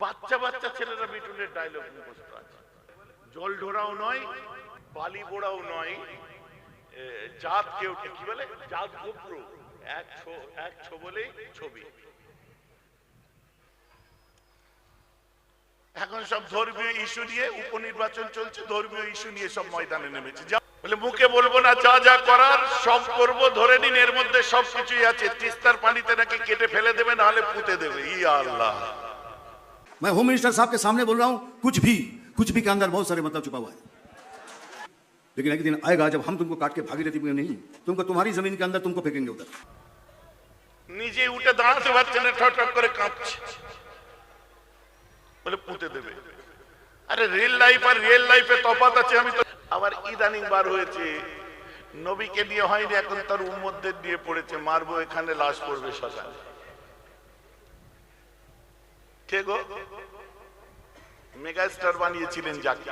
বাচ্চা বাচ্চা ছেলেরা মিঠুনের ডায়লগ মুখস্থ আছে। জল ঢোড়াও নয়, বালি বোড়াও নয় জাত কেউ কি বলে? জাত গোপ্র। এক ছো- এক ছো বলেই ছবি। এখন সব ধর্মীয় ইস্যু নিয়ে উপনির্বাচন চলছে, ধর্মীয় ইস্যু নিয়ে সব ময়দানে নেমেছে। যা বলে, মুখে বলব না, যা যা করার সব করব, ধরে নিন এর মধ্যে সব কিছুই আছে। তিস্তার পানিতে নাকি কেটে ফেলে দেবে, নাহলে পুঁতে দেবে। ই আল্লাহ। मैं होम मिनिस्टर साहब के सामने बोल रहा हूं कुछ भी कुछ भी के अंदर बहुत सारे मतलब छुपा हुआ है लेकिन एक दिन आएगा जब हम तुमको काट के भागी रहती नहीं तुमको तुम्हारी जमीन के अंदर तुमको फेंकेंगे उधर নিজে উঠে দাঁড়াতে পারছে না ঠক ঠক করে কাঁপছে বলে পুঁতে দেবে আরে রিয়েল লাইফ আর রিয়েল লাইফে তফাৎ আছে আমি তো আবার ইদানিং বার হয়েছে নবীকে নিয়ে হয়নি এখন তার উম্মতদের নিয়ে পড়েছে মারবো এখানে লাশ পড়বে শ্মশানে কে গো? বানিয়েছিলেন যাকে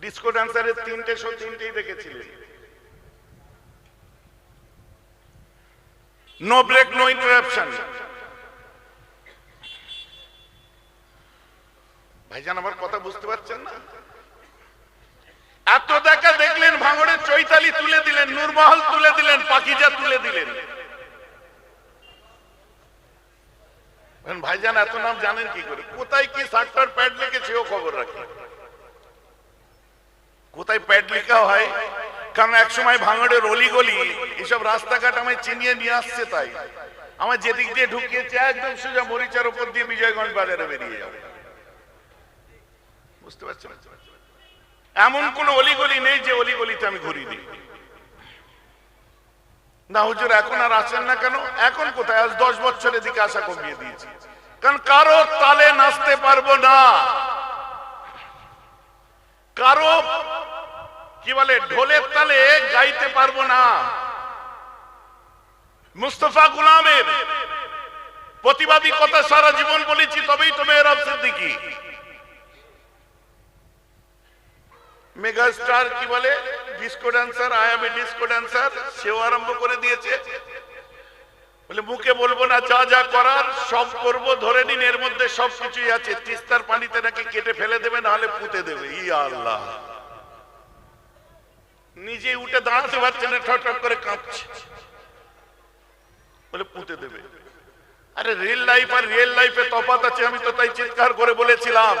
ডিসকো তিনটে শো তিনটেই দেখেছিলেন। No break, no interruption. ভাইজান, আমার কথা বুঝতে পারছেন না? এত দেখা দেখলেন, ভাঙড়ের চৈতালি তুলে দিলেন, নূরমহল তুলে দিলেন পাখিজা তুলে দিলেন। ভাইজান এত নাম জানেন কি করে? কোথায় কি সার্টার প্যাড লিখেছে ও খবর রাখি। কোথায় প্যাড লেখা হয়? কারণ এক সময় ভাঙড়ের অলিগলি এসব রাস্তাঘাট আমায় চিনিয়ে নিয়ে আসছে তাই। আমার যেদিক দিয়ে ঢুকিয়েছে, একদম সোজা মরিচার উপর দিয়ে বিজয়গঞ্জ বাজারে বেরিয়ে যাবে। বুঝতে পারছেন? এমন কোন অলিগলি নেই যে অলিগলিতে আমি ঘুরি দিই না, হুজুর, এখন আর আসেন না কেন? এখন কোথায়? আজ দশ বছরের দিকে আশা কমিয়ে দিয়েছি। কারণ কারও তালে নাচতে পারব না। কারও, কি বলে, ঢোলের তালে গাইতে পারব না। মুস্তফা গুলামের প্রতিবাদী কথা সারা জীবন বলেছি, তবেই তো মেয়ের সিদ্দিকি। মেগা স্টার কি বলে? Disco dancer I am a disco dancer সেও আরম্ভ করে দিয়েছে। বলে, মুখে বলব না, যা যা করার, সব করব, ধরে নিন, এর মধ্যে সব কিছুই আছে। তিস্তার পানিতে নাকি কেটে ফেলে দেবে নাহলে পুঁতে দেবে। ই আল্লাহ। নিজে উঠে দাঁড়াতে পারছে না, ঠক করে কাঁপছে। বলে, পুঁতে দেবে। আরে রিয়েল লাইফ আর রিয়েল লাইফে তফাৎ আছে, আমি তো তাই চিৎকার করে বলেছিলাম।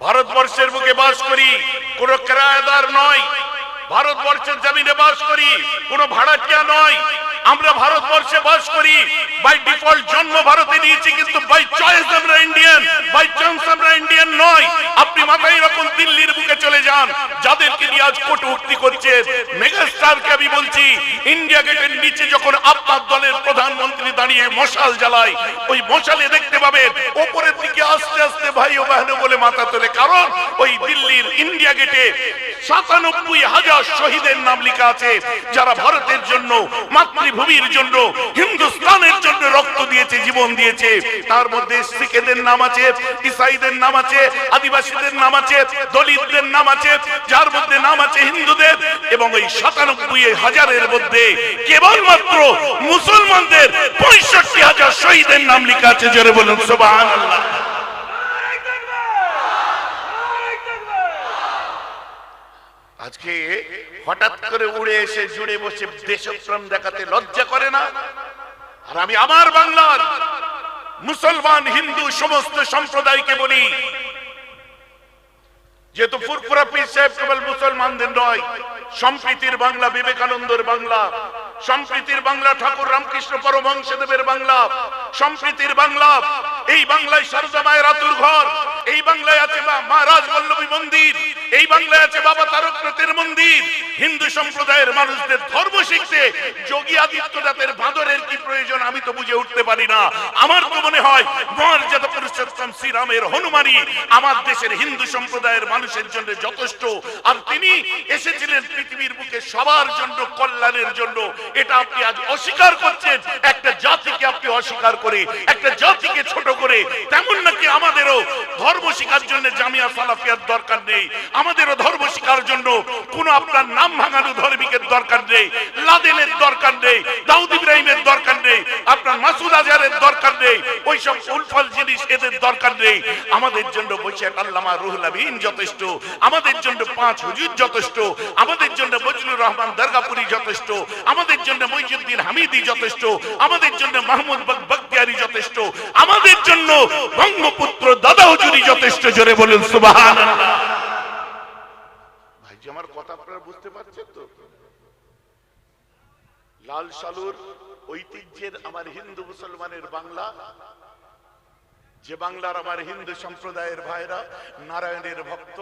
ভারতবর্ষের বুকে বাস করি কোন কেরায়দার নয়। ভারতবর্ষের জমিনে বাস করি কোন ভাড়াটিয়া নয়। আমরা ভারতবর্ষে বাস করি। বাই ডিফল্ট জন্ম ভারতে নিয়েছি কিন্তু বাই চয়েস আমরা ইন্ডিয়ান বাই চান্স আমরা ইন্ডিয়ান নয়। আপনি মাথায় এরকম দিল্লির বুকে চলে যান। যাদেরকে নিয়ে আজ কটূক্তি করছেন মেগাস্টারকে আমি বলছি ইন্ডিয়া গেটের নিচে যখন আপনার দলের প্রধানমন্ত্রী দাঁড়িয়ে মশাল জ্বালায়, ওই মশালে দেখতে পাবেন, ওপরের দিকে আস্তে আস্তে ভাই ও বাহন বলে মাথা তোলে। কারণ ওই দিল্লির ইন্ডিয়া গেটে সাতানব্বই হাজার শহীদের নাম লেখা আছে, যারা ভারতের জন্য মাতৃভূমির জন্য, হিন্দুস্তানের জন্য রক্ত দিয়েছে, জীবন দিয়েছে। তার মধ্যে শিখেদের নাম আছে, ইসাইদের নাম আছে, আদিবাসীদের নাম আছে, দলিতদের নাম আছে, যার মধ্যে নাম আছে হিন্দুদের। এবং ওই সাতানব্বই হাজারের মধ্যে কেবলমাত্র মুসলমানদের পঁয়ষট্টি হাজার শহীদের নাম লেখা আছে, জোরে বলুন সোবাহ আজকে হঠাৎ করে উড়ে এসে জুড়ে বসে দেশপ্রেম দেখাতে লজ্জা করে না? আর আমি আমার বাংলার মুসলমান, হিন্দু, সমস্ত সম্প্রদায়কে বলি, যেহেতু ফুরফুরা পীর সাহেব কেবল মুসলমানদের নয়, সম্প্রীতির বাংলা, বিবেকানন্দের বাংলা, সম্প্রীতির বাংলা, ঠাকুর রামকৃষ্ণ পরমহংসদেবের বাংলা, সম্প্রীতির বাংলা, এই বাংলায় সারদা মায়ের আতুর ঘর, এই বাংলায় আছে মা মা রাজবল্লভী মন্দির এই বাংলায় আছে বাবা তারকনাথের মন্দির। হিন্দু সম্প্রদায়ের মানুষদের ধর্ম শিখতে যোগী আদিত্যনাথের বাঁদরের কি প্রয়োজন আমি তো বুঝে উঠতে পারি না। আমার তো মনে হয় মর্যাদা পুরুষোত্তম শ্রীরামের হনুমানই আমার দেশের হিন্দু সম্প্রদায়ের মানুষের জন্য যথেষ্ট। আর তিনি এসেছিলেন পৃথিবীর বুকে সবার জন্য, কল্যাণের জন্য। এটা আপনি আজ অস্বীকার করছেন। আপনি অস্বীকার করে, একটা জাতিকে ছোট করে, তেমন নাকি আমাদেরও ধর্ম শিখার জন্য জামিয়া সালাফিয়ার দরকার নেই। আমাদেরও ধর্ম শিকার জন্য কোন আপনার নাম ভাঙানো ধর্মিকের দরকার নেই, লাদেনের দরকার নেই, দাউদ ইব্রাহিমের দরকার নেই, আপনার মাসুদ আজহারের দরকার নেই, ওইসব উলফল জিনিস এদের দরকার নেই। আমাদের জন্য বৈশাখ আল্লামা রুহুল আমিন যথেষ্ট, আমাদের জন্য পাঁচ হুজুর যথেষ্ট, আমাদের জন্য বজলুর রহমান দরগাপুরি যথেষ্ট, আমাদের জন্য মইজুদ্দিন হামিদি যথেষ্ট, আমাদের জন্য মাহমুদ যথেষ্ট। আমাদের জন্য বঙ্গপুত্র দাদা হুজুরি যথেষ্ট, জোরে বলুন, সুবহানাল্লাহ। ভাইজি, আমার কথা আপনারা বুঝতে পারছেন তো? লাল সালুর ঐতিহ্যের আমার হিন্দু মুসলমানের বাংলা, যে বাংলার আমার হিন্দু সম্প্রদায়ের ভাইরা নারায়ণের ভক্ত,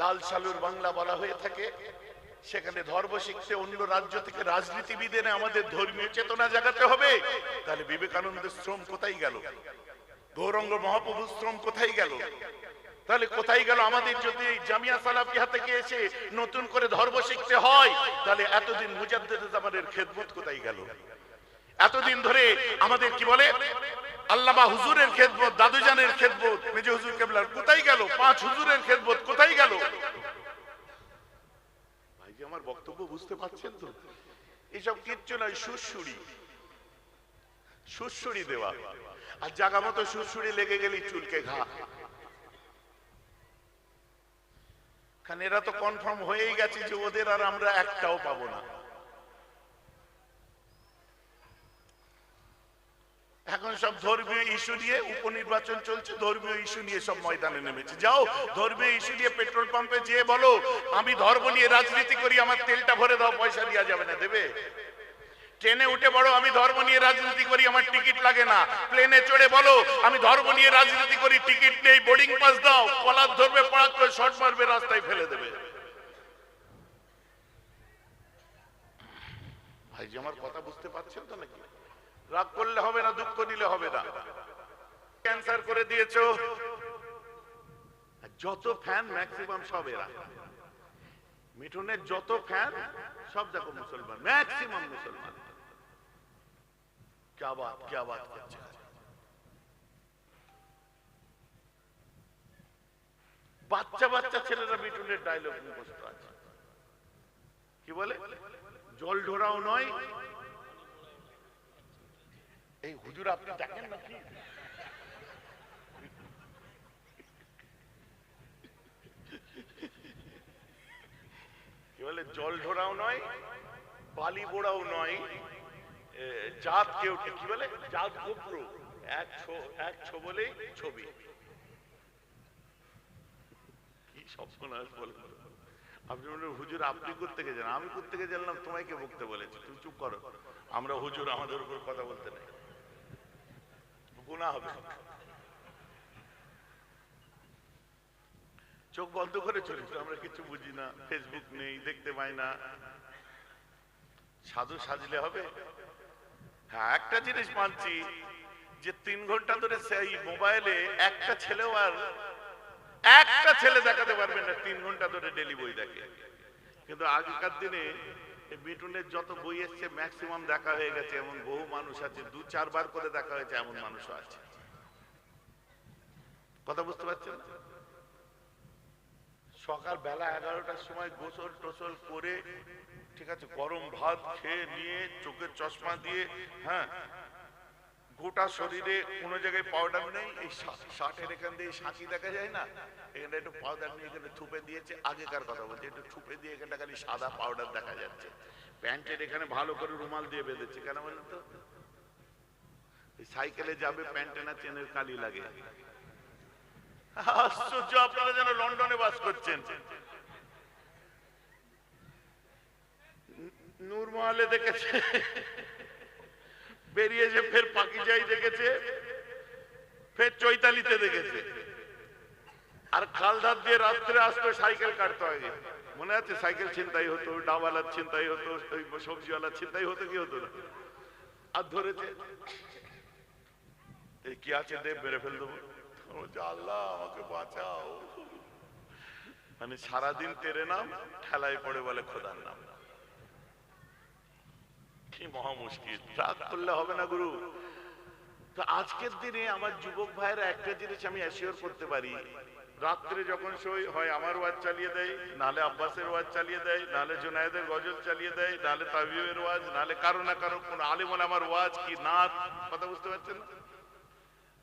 লাল সালুর বাংলা বলা হয়ে থাকে। সেখানে ধর্ম শিখতে অন্য রাজ্য থেকে রাজনীতিবিদ এনে আমাদের ধর্মীয় চেতনা জাগাতে হবে। তাহলে বিবেকানন্দের শ্রম কোথায় গেল? গৌরঙ্গ মহাপ্রভু শ্রম কোথায় গেল? তাহলে কোথায় গেল আমাদের যদি জামিয়া সালাফিয়া থেকে এসে নতুন করে ধর্ম শিখতে হয়, তাহলে এতদিন মুজাদ্দেদ জামানের খেদমত কোথায় গেল? এতদিন ধরে আমাদের কি বলে? আল্লামা হুজুরের খেদমত, দাদুজানের খেদমত, মেজে হুজুর কেবলার কোথায় গেল? পাঁচ হুজুরের খেদমত কোথায় গেল? যে আমার বক্তব্য বুঝতে পারছেন তো? এইসব কিচ্ছু নয়, সুরসুরি। সুরসুরি দেওয়া। আর জাগা মতো সুরসুরি লেগে গেলি চুলকে ঘা। কারণ এরা তো কনফার্ম হয়েই গেছে যে ওদের আর আমরা একটাও পাবো না। এখন সব ধর্মীয় ইস্যু নিয়ে উপনির্বাচন চলছে, ধর্মীয় ইস্যু নিয়ে সব ময়দানে নেমেছে। যাও, ধর্মীয় ইস্যু নিয়ে পেট্রোল পাম্পে যেয়ে বলো, আমি ধর্ম নিয়ে রাজনীতি করি, আমার তেলটা ভরে দাও, পয়সা দেওয়া যাবে না, দেবে? ট্রেনে উঠে বড় আমি ধর্ম নিয়ে রাজনীতি করি, আমার টিকিট লাগে না। প্লেনে চড়ে বলো, আমি ধর্ম নিয়ে রাজনীতি করি, টিকিট নেই, বোর্ডিং পাস দাও, কলার ধরবে, পড়াক করে, শর্ট মারবে, রাস্তায় ফেলে দেবে। ভাইজি, আমার কথা বুঝতে পারছেন তো নাকি? রাগ করলে হবে না দুঃখ নিলে হবে না ক্যান্সার করে দিয়েছো আর যত ফ্যান ম্যাক্সিমাম সব এরা মিঠুনের যত ফ্যান সব দেখো মুসলমান ম্যাক্সিমাম মুসলমান क्या बात क्या बात করছে বাচ্চা বাচ্চা ছেলেরা মিঠুনের ডায়লগ মুখস্থ আছে কি বলে জল ঢোরাও নয় এই হুজুর আপনি দেখেন নাকি? কি বলে, জল ঢোরাও নয়, বালি বোড়াও নয় জাত কেউ কি বলে, জাত গোপ্র, এক ছো এক ছো বলেই ছবি। কি সর্বনাশ বলে আপনি বললেন হুজুর আপনি কোথেকে জানেন? আমি কোথেকে জানলাম, তোমায় কে বকতে বলেছি? তুমি চুপ করো। আমরা হুজুর আমাদের উপর কথা বলতে নেই। গুণা হবে। চোখ বন্ধ করে চলিস আমরা কিছু বুঝি না ফেসবুক নেই, দেখতে পাই না। সাধু সাজলে হবে। হ্যাঁ একটা জিনিস মানছি, যে তিন ঘণ্টা ধরে সেই মোবাইলে একটা ছেলেও আর একটা ছেলে দেখাতে পারবে না, তিন ঘণ্টা ধরে ডেলি বই দেখে। কিন্তু আগেকার দিনে এই মিটুনের যত বই এসছে ম্যাক্সিমাম দেখা হয়ে গেছে, এমন বহু মানুষ আছে, দু, চারবার করে দেখা হয়েছে, এমন মানুষও আছে। কথা বুঝতে পারছেন? সকাল বেলা এগারোটার সময় গোসল টোসল করে, ঠিক আছে, গরম ভাত খেয়ে নিয়ে, চোখের চশমা দিয়ে হ্যাঁ গোটা শরীরে কোনো জায়গায় পাউডার নেই, এই শার্টের এখান দিয়ে সাঁচি দেখা যায় না? এখানে একটু পাউডার নিয়ে এখানে থুপে দিয়েছে, আগেকার কথা বলছে, একটু থুপে দিয়ে এখানটা খালি সাদা পাউডার দেখা যাচ্ছে। প্যান্টের এখানে ভালো করে রুমাল দিয়ে বেঁধেছে, কেন বলেন তো? সাইকেলে যাবে, প্যান্টে না চেনের কালি লাগে। আশ্চর্য, আপনারা যেন লন্ডনে বাস করছেন। নূরমহলে দেখেছে। বেরিয়েছে ফের পাকিজাই দেখেছে, ফের চৈতালিতে দেখেছে। আর খালধার দিয়ে রাত্রে আসতো, সাইকেল কাটতে হয়। মনে আছে সাইকেল ছিনতাই হতো, ডাবালার ছিনতাই হতো সবজিওয়ালার ছিনতাই হতো, কি হতো না? আর ধরেছে কি আছে দেব, মেরে ফেল দেবো। আল্লাহ, আমাকে বাঁচাও। মানে সারাদিন তেরে নাম, ঠেলায় পড়ে বলে খোদার নাম। কি মহা মুশকিল। রাগ করলে হবে না গুরু। তো আজকের দিনে আমার যুবক ভাইয়েরা একটা জিনিস আমি অ্যাসিওর করতে পারি। রাত্রে যখন সই হয়, আমার ওয়াজ চালিয়ে দেয়, নালে আব্বাসের ওয়াজ চালিয়ে দেয়, নালে জুনায়েদের গজল চালিয়ে দেয়, নালে তাবিউয়ের ওয়াজ, নালে কারও না কারও কোন আলিমন আমার ওয়াজ কি নাচ কথা বুঝতে পারছেন?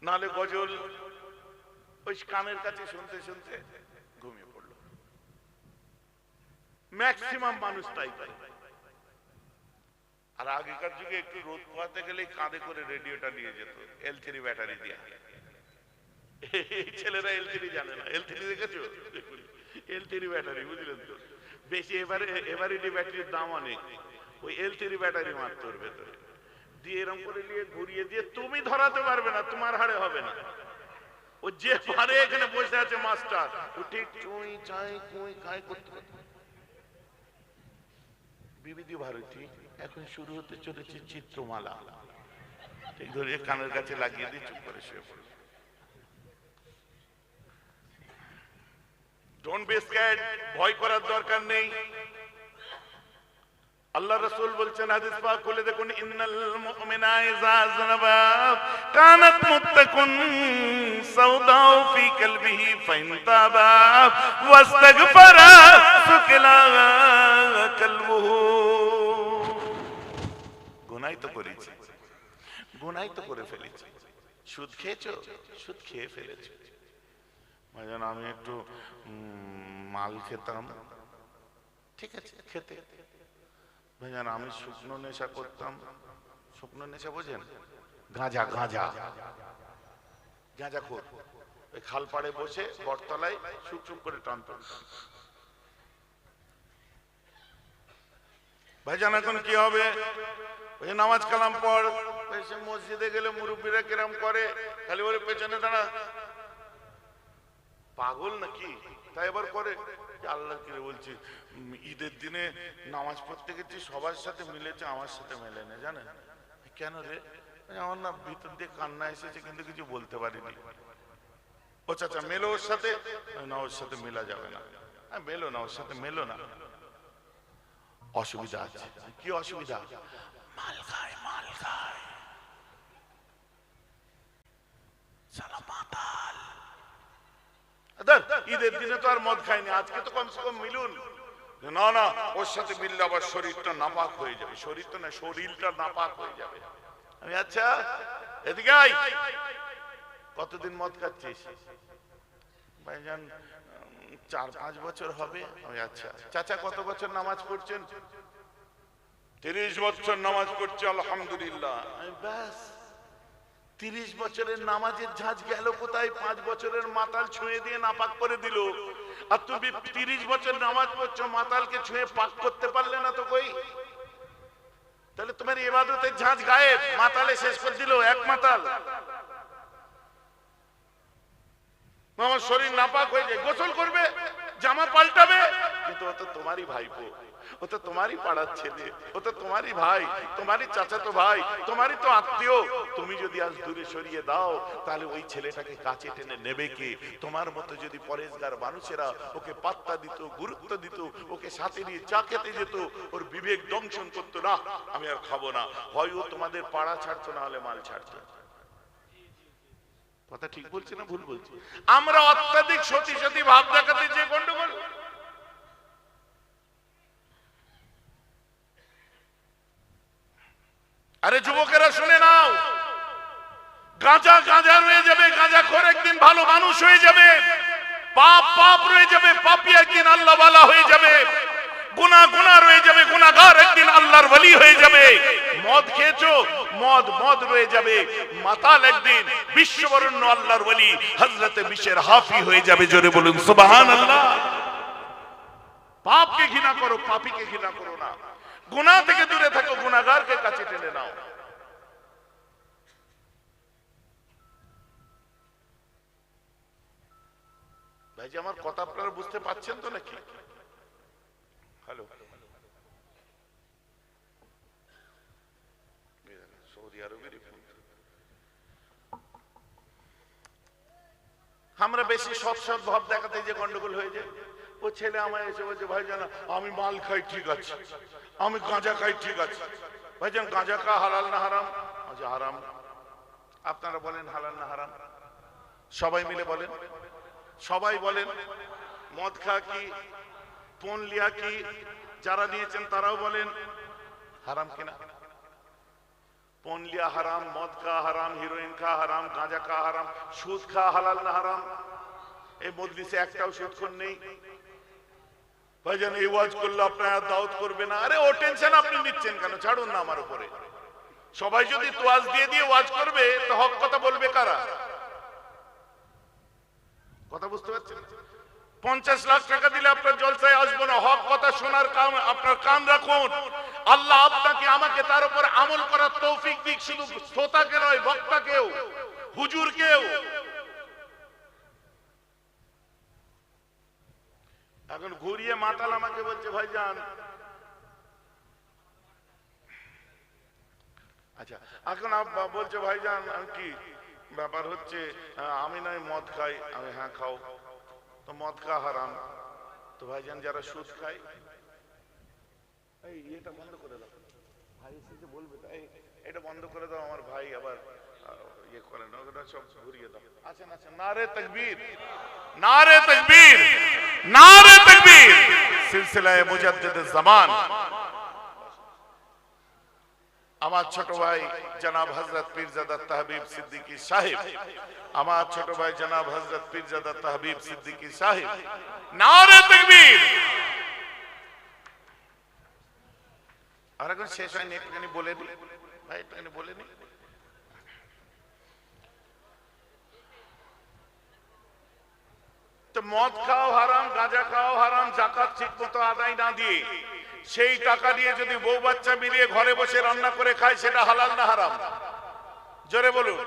নালে গজল, ওই কানের কাছে শুনতে শুনতে ঘুমিয়ে পড়ল। ম্যাক্সিমাম মানুষ তাই তাই আর আগেকার যুগে একটু রোদ পোহাতে গেলে কাঁধে করে রেডিওটা নিয়ে যেত এল থ্রি ব্যাটারি দিয়ে। এই ছেলেরা এল থ্রি জানে না। এল থ্রি দেখেছ? এল থ্রি ব্যাটারি, বুঝলেন তো? বেশি এবারে এভারেডি ব্যাটারির দাম অনেক। ওই এল থ্রি ব্যাটারি মারত ভেতরে। দিয়ে এরকম করে নিয়ে ঘুরিয়ে দিয়ে তুমি ধরাতে পারবে না, তোমার হাড়ে হবে না। ও যে পারে এখানে বসে আছে মাস্টার, ও ঠিক চুই চাই কুই খাই করতে বিবিধি ভারতী। এখন শুরু হতে চলেছে চিত্রমালা। ঠিক ধরে কানের কাছে লাগিয়ে দিয়ে চুপ করে শুয়ে পড়ে ডোন্ট বি স্ক্যাড ভয় করার দরকার নেই। আল্লাহ রাসূল বলছেন, হাদিস পাক খুলে দেখুন, ইন্নাল মুমিনা ইযা কানাত মুত্তাকুন সাউদাউ ফি কলবিহি ফাইন তাবা ওয়াস্তাগফারা কলবুহু। গুনাই তো করেছি। গুনাই তো করে ফেলেছি। সুদ খেয়েছো? সুদ খেয়ে ফেলেছো। ভাইজান আমি একটু মাল খেতাম। ঠিক আছে, খেতে। ভাইজান আমি শুকনো নেশা করতাম। শুকনো নেশা বোঝেন? গাঁজা গাঁজা। গাঁজা খোর। ওই খাল পাড়ে বসে বটতলায় শুক শুক করে টান টান টান। ভাইজান, এখন কি হবে? ওই নামাজ কালাম পড় সে মসজিদে গেলে মুরব্বীরা কিরাম করে, খালি বলে পেছনে দাঁড়া। পাগল নাকি? তাই এবার করে। আল্লাহ কিরে বলছি ঈদের দিনে নামাজ পড়তে গেছি, সবার সাথে মিলেছে, আমার সাথে মেলে না, জানেন? কেন রে? আমার না ভিতর দিয়ে কান্না এসেছে, কিন্তু কিছু বলতে পারিনি। ও চাচা, মেলো ওর সাথে? না, ওর সাথে মেলা যাবে না। মেলো না, ওর সাথে মেলো না। অসুবিধা আছে। কি অসুবিধা? মাল খায় মাল খায়। ঈদের দিনে তো আর মদ খাইনি আজকে তো কমসে কম মিলুন। না না, ওর সাথে মিললে আবার শরীরটা নাপাক হয়ে যাবে। শরীরটা না, শরীরটা নাপাক হয়ে যাবে। আমি আচ্ছা এদিকে কতদিন মদ খাচ্ছিস? ভাইজান চার পাঁচ বছর হবে। আমি আচ্ছা চাচা কত বছর নামাজ পড়ছেন? তিরিশ বছর নামাজ পড়ছে আলহামদুলিল্লাহ। ব্যাস তিরিশ বছরের নামাজের ঝাঁজ গেল কোথায়? পাঁচ বছরের মাতাল ছুঁয়ে দিয়ে নাপাক করে দিল। আর তুমি তিরিশ বছর নামাজ পড়ছো মাতালকে ছুঁয়ে পাক করতে পারলে না তো কই? তাহলে তোমার এবাদতের ঝাঁজ গায়েব মাতালে শেষ করে দিল এক মাতাল। আমার শরীর নাপাক হয়ে যায়, গোসল করবে, জামা পাল্টাবে। কিন্তু ও তো তোমারই ভাইপো, ও তো তোমারই পাড়ার ছেলে, ও তো তোমারই ভাই, তোমারই চাচাতো ভাই, তোমারই তো আত্মীয়। তুমি যদি আজ দূরে সরিয়ে দাও, তাহলে ওই ছেলেটাকে কাছে টেনে নেবে কে? তোমার মতো যদি পরেশগার মানুষেরা ওকে পাত্তা দিত, গুরুত্ব দিত, ওকে সাথে নিয়ে চা খেতে যেত, ওর বিবেক দংশন করতো, না, আমি আর খাব না। হয় ও তোমাদের পাড়া ছাড়তো, না হলে মাল ছাড়তো। কথা ঠিক বলছি না ভুল বলছি? আমরা অত্যাধিক সতী সতী ভাব দেখাতে যে গন্ডগোল। আরে যুবকেরা শুনে নাও। গাঁজা গাঁজা রয়ে যাবে গাঁজা খোর একদিন ভালো মানুষ হয়ে যাবে। পাপ পাপ রয়ে যাবে পাপি একদিন আল্লাহ বালা হয়ে যাবে। গুনা গুনা রয়ে যাবে গুনাগার একদিন আল্লাহর ওয়ালি হয়ে যাবে। মদ খেয়েছো মদ মদ রয়ে যাবে। মাতাল একদিন বিশ্ববরণ্য আল্লাহর ওয়ালি হযরতে বিশের হাফি হয়ে যাবে, জোরে বলুন, সুবহানাল্লাহ। পাপকে ঘৃণা করো, পাপীকে ঘৃণা করো না। গুনাহ থেকে দূরে থাকো, গুনাহগারকে কাছে টেনে নাও। ভাই যে আমার কথা আপনারা বুঝতে পাচ্ছেন তো নাকি? হ্যালো। সৌদি আরবের আমরা বেশি সৎ সৎ ভাব দেখাতে যে গন্ডগোল হয়ে যায়। ও ছেলে আমায় এসে বলছে ভাই জানা আমি মাল খাই, ঠিক আছে। আমি গাঁজা খাই, ঠিক আছে। ভাই ভাইজান, গাঁজা খা, হালাল না হারাম? আচ্ছা হারাম। আপনারা বলেন, হালাল না হারাম? সবাই মিলে বলেন। সবাই বলেন, মদ খা কি, পণ লিয়া কি, যারা নিয়েছেন তারাও বলেন। হারাম কিনা? পণ লিয়া হারাম, মদ খা হারাম হিরোইন খা হারাম, গাঁজা খা হারাম, সুদ খা হালাল না হারাম। এই মজলিসে একটাও সুদখোর নেই। ভাইজান, এই ওয়াজ করলে আপনার দাওয়াত করবে না। আরে, ও টেনশন আপনি নিচ্ছেন কেন? ছাড়ুন না আমার উপরে। সবাই যদি তোয়াজ দিয়ে দিয়ে ওয়াজ করবে, তো হক কথা বলবে কারা? কথা বুঝতে পারছেন? পঞ্চাশ লাখ টাকা দিলে আপনার জলসায় আসব না। হক কথা শোনার কাম, আপনার কান রাখুন। আল্লাহ আপনাকে, আমাকে তার উপর আমল করার তৌফিক দিক, শুধু শ্রোতাকে নয়, বক্তাকেও, হুজুরকেও। এখন ঘুরিয়ে মাতাল আমাকে বলছে, ভাইজান। আচ্ছা এখন বলছে, ভাইজান আমি কি ব্যাপার হচ্ছে? আমি নয়, মদ খাই। আমি হ্যাঁ খাও। তো মদ খা হারাম। তো ভাইজান যারা সুদ খায়? এই এটা বন্ধ করে দাও। ভাই এসে বলবে তাই এটা বন্ধ করে দাও আমার ভাই আবার ইয়ে করে না ওটা সব ঘুরিয়ে দাও। আছেন আছেন। নারে তকবীর। নারে তকবীর! নারে তকবীর! সিলসিলায়ে মুজাদ্দিদ জামান। আমার ছোট ভাই জনাব হজরত পীরজাদা তাহবিব সিদ্দিকী সাহেব, আমার ছোট ভাই জনাব হজরত পীরজাদা তাহবিব সিদ্দিকী সাহেব, নারে তকবীর। আর এখন শেষ হয়নি, একটুখানি বলে নি ভাই, একটুখানি বলে নি তো মদ খাও হারাম, গাঁজা খাও হারাম, জাকাত ঠিক মতো আদায় না দিয়ে সেই টাকা দিয়ে যদি বউ বাচ্চা মিলিয়ে ঘরে বসে রান্না করে খায়, সেটা হালাল না হারাম? জোরে বলুন।